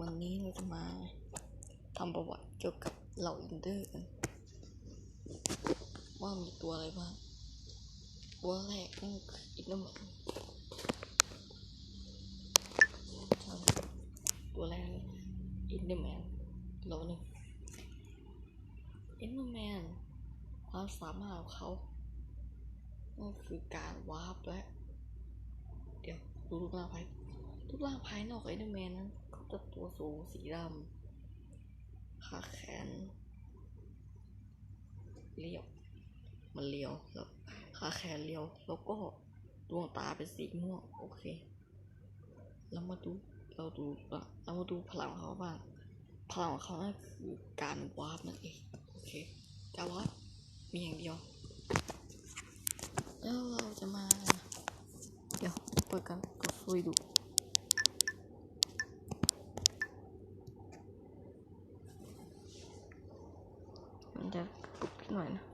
วันนี้เราจะมาทำประวัติเกี่ยวกับเหล่าอินเดอร์กัน ว่ามีตัวอะไรบ้างตัวแรกนั่นคืออินเดอร์แมนตัวแรกอินเดอร์แมนเราหนึ่งอินเดอร์แมนความสามารถของเขานั่นคือการวาร์ปและเดี๋ยวดูรูปร่างภาย รูปร่างภายนอกไอเดอร์แมนนั้นเขาจะตัวสูงสีดำขาแขนเรียว มันเรียวแล้วขาแขนเรียว แล้วก็ดวงตาเป็นสีม่วงโอเค เรามาดู เราดูว่าเรามาดูพลังของเขาบ้าง พลังของเขานั่นคือการวาร์ปนั่นเอง โอเค การวาร์ปมีอย่างเดียว แล้วเราจะมา เดี๋ยวเปิดกันกดซุยดู มันจะกระตุกนิดหน่อยนะ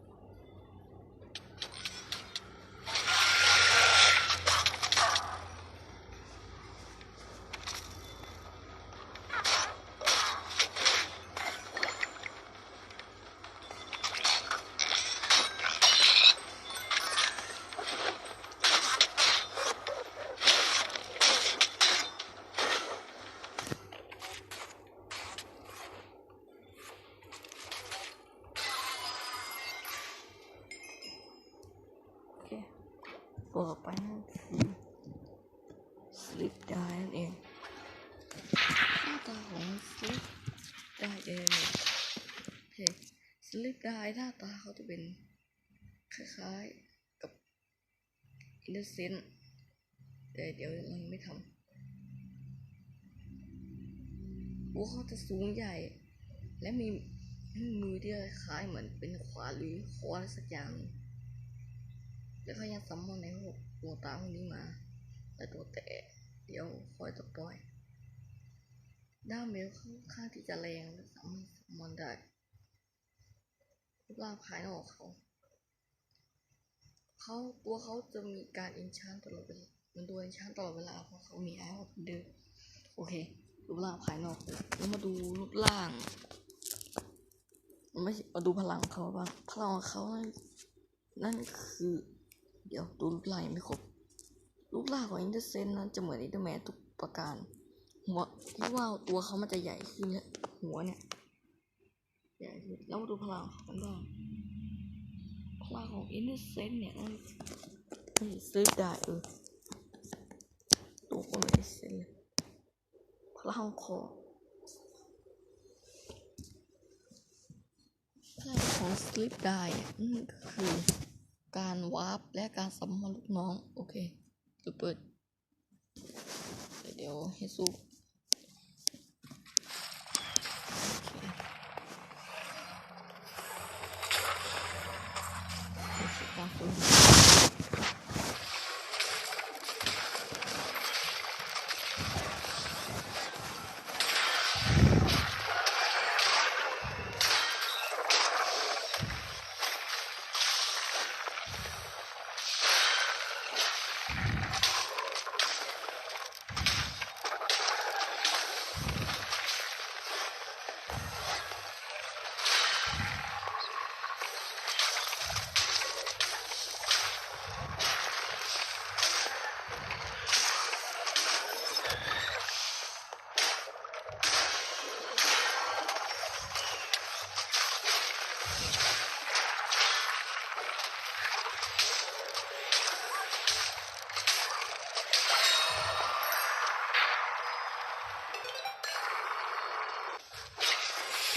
โอเค ตัวต่อไปนั่นคือ sleep die นั่นเองหน้าตาของ sleep die เองโอเค sleep die หน้าตาเขาจะเป็นคล้ายๆกับ innocent แต่เดี๋ยวเรายังไม่ทำหัวเขาจะสูงใหญ่ และมีมือที่คล้ายเหมือนเป็นขวานหรือคอนสักอย่าง แล้วก็ยังซัมมอนในพวกดวตาพวกนี้มา แต่ตัวแต่เดี๋ยวคอยตะปล่อยด้ามเมลค่อนข้างที่จะแรงและสามารถซัมมอนได้รูปร่างภายนอกเขาเขาตัวเขาจะมีการอินชานตลอดเวลามันตัวอินชานตลอดเวลาเพราะเขามีไอออฟเดอร์โอเค รูปร่างภายนอกแล้วมาดูรูปร่างไม่มาดูพลังเขาบ้างพลังของเขานั่นนั่นคือ เดี๋ยวดูรูปร่างยังไม่ครบรูปร่างของอินเตอร์เซนนั้นจะเหมือนอินเตอร์แมนทุกประการ หัวที่ว่าตัวเขามันจะใหญ่ขึ้นและหัวเนี่ย ใหญ่ขึ้นแล้วมาดูพลังของเขากันบ้างพลังของอินเตอร์เซนเนี่ยนั่นซื้อได้เออตัวก็ไม่ได้เซนเลยพลังของพลังของ sleep die เนี่ยนั่นก็คือ การวาร์ปและการสัมพันธ์ลูกน้อง โอเคจะเปิด เดี๋ยวให้สู้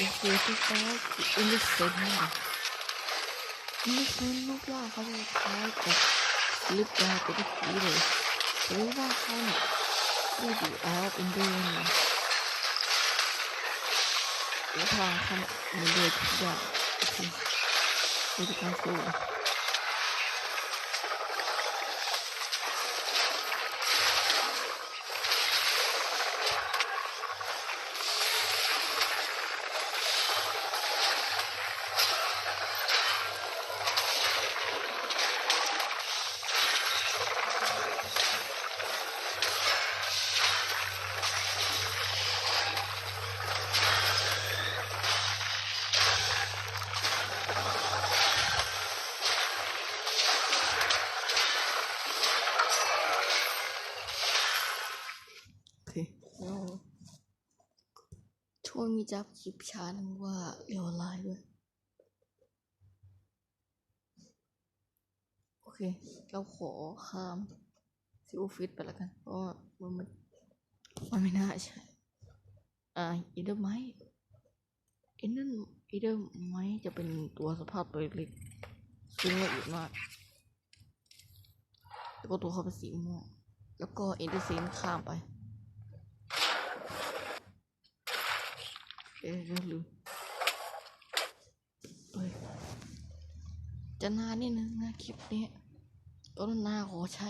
โอเคที่เขาคืออินดิเซนนั่นเองอินดิเซนรูปร่างเขาจะคล้ายกับลิปดาเป็นผีเลยหรือว่าเขาเนี่ยไม่ดูแอลอินเดียนเลยแล้วพลังเขาเหมือนเดิมทุกอย่างโอเคดูการสู้ โแล้ว จับคลิปช้านึงว่าเรียวไลน์ด้วย โอเค เราขอข้ามซิลฟิตไปแล้วกัน เพราะมันมันมันไม่น่าใช่ อ่าอีเดอร์ไมอีนั่นอีเดอร์ไมจะเป็นตัวสภาพตัวเล็กซึ่งละเอียดมาก แล้วก็ตัวเขาเป็นสีม่วงแล้วก็อินเตอร์เซนข้ามไป เอ๊ะลืมลืมเฮ้ยจะนานนิดนึงนะคลิปนี้ก็นาขอใช้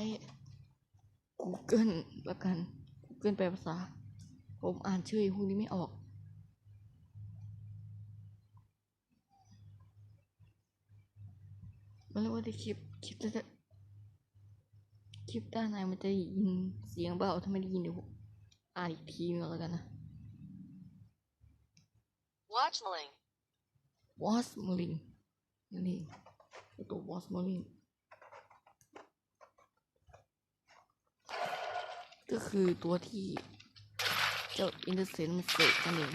Google ล้วกัน Google แปลภาษา ผมอ่านชื่อไอ้พวกนี้ไม่ออก มันเรียกว่าที่คลิป คลิปจะคลิปด้านในมันจะยินเสียงเบาถ้าไม่ได้ยินเดี๋ยวอ่านอีกทีนึงแล้วกันนะ Watchling. วอสมลินนั่นเองตัววอสมลินก็คือตัวที่เจ้าอินเตอร์เซนมันเสกนั่นเอง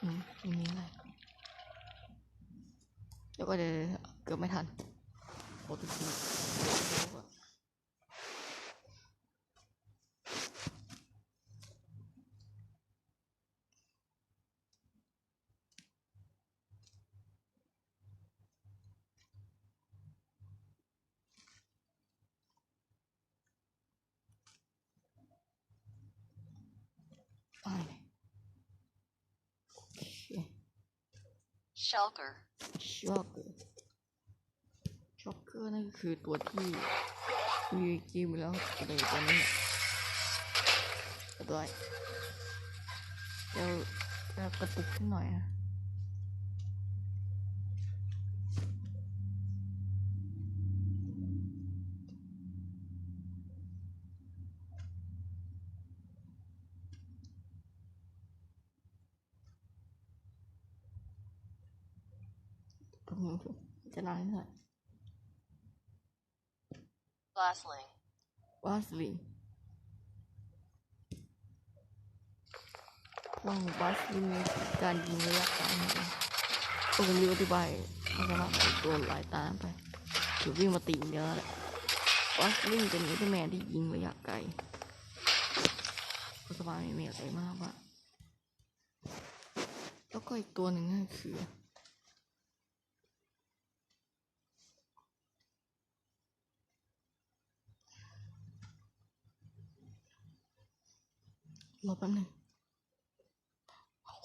อืมไม่มีอะไรแล้วก็เดี๋ยวเกือบไม่ทันโอ้ตัวที่ไปโอเค Shulker. ช็อกเกอร์ช็อกเกอร์นั่นคือตัวที่มีเกมแล้วเลยตัวนี้ตัวเดี๋ยวกระตุกขึ้นหน่อยนะแป๊บนึงจะนานนิดหน่อย Glassling. วาสลินว่างวาสลินในการยิงระยะไกลนั่นเองผมรีบอธิบายลักษณะของตัวหลายตามไปถือวิ่งมาตีเยอะแหละวาสลินเป็นอุลตร้าแมนที่ยิงระยะไกลก็สบายไม่มีอะไรมากว่าแล้วก็อีกตัวหนึ่งนั่นคือ รอแป๊บหนึง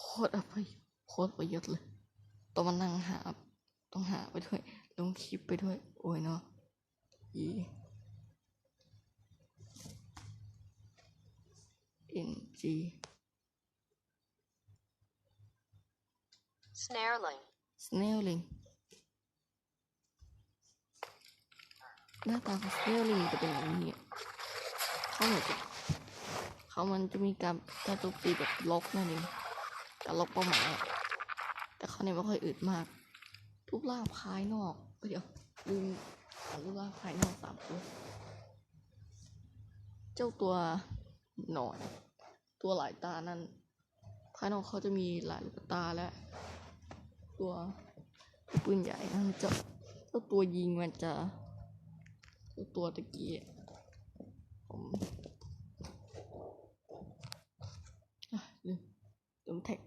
โคตรอภัยโคตรประยุทธ์เลยต้องมานั่งหา ต้องหาไปด้วย ลงคลิปไปด้วย โอ้ยเนาะอีเอ็นจี Snareling. สเนลลิงหน้าตาของสเนลลิงจะเป็นอย่างนี้อะเขาเหมือนจะ เขามันจะมีการการโจมตีแบบล็อกนั่นเองการล็อกเป้าหมายแต่เขาเนี่ยไม่ค่อยอึดมากรูปร่างภายนอกเดี๋ยวลืมของรูปร่างภายนอกสามตัวเจ้าตัวหนอนตัวหลายตานั่นภายนอกเขาจะมีหลายลูกตาและ ตัวปืนใหญ่นั่นจะเจ้าตัวยิงมันจะ ตัวตะกี้ผมอะลืมลืมแท็ก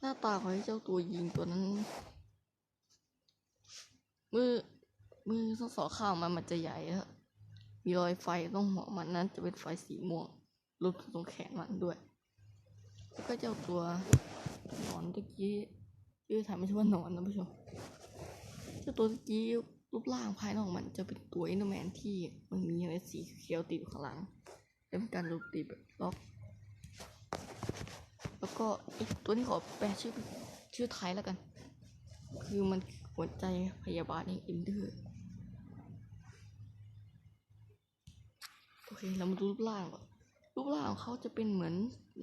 หน้า ตาของไอ้เจ้าตัวยิงตัวนั้น มือมือทั้งสองข้างมันมันจะใหญ่อะมีรอยไฟตรงหัวมันนั้นจะเป็นไฟสีม่วงรูปตรงแขนมันด้วย แล้วก็เจ้าตัวหนอนตะกี้ชื่อไทยไม่ใช่ว่าหนอนนะผู้ชมเจ้าตัวตะกี้รูปร่างภายนอกมันจะเป็นตัวอินเตอร์แมนที่มันมีอะไรสีเขียวติดข้างหลังแล้วเป็นการโจมตีแบบล็อก แล้วก็อีกตัวที่ขอแปลชื่อชื่อไทยแล้วกัน คือมันหัวใจพยาบาลในอินเดอร์โอเคเรามาดูรูปร่างก่อนรูปร่างของเขาจะเป็นเหมือน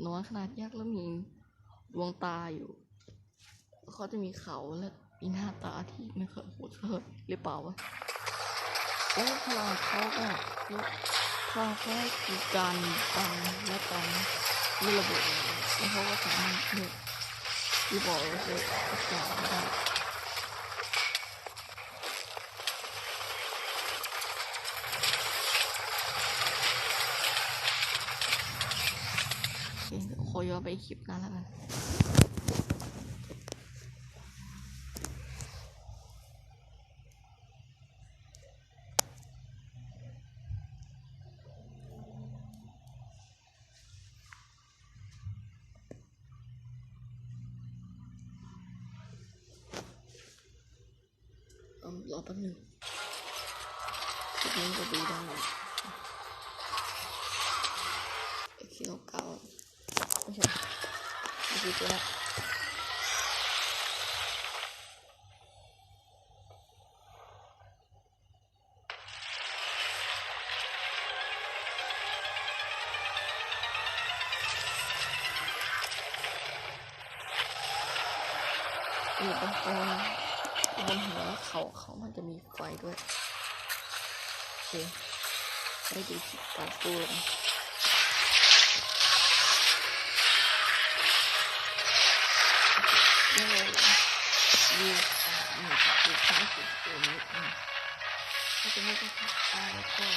นอนขนาดยักษ์แล้วมีดวงตาอยู่เขาจะมีเขาและมีหน้าตาที่ไม่เคยโหดเท่าหรือเปล่าวะแล้วพลังเขาก็ลดเข้อแค่คือการดันและการไม่ระเบิด แล้วเขาก็สามารถเนี่ยที่บอกเลืออากาศได้ขอย้อนไปคลิปนั้นแล้วกัน แป๊บหนึงคลิปนี้จะดูได้ไหมเอ็กซ์เก้าไม่ใช่ไม่ใช่ตัวนั้นอยู่ตรงตรง บนหัวเขาเขามันจะมีไฟด้วย โอเคไปดูคลิปต่อสู้ล้วกันเรื่องยืดอ่าหนึ่งกับยืดทั้งสิบตัวนี้อืมก็จะไม่ต้องทักตาแล้วก็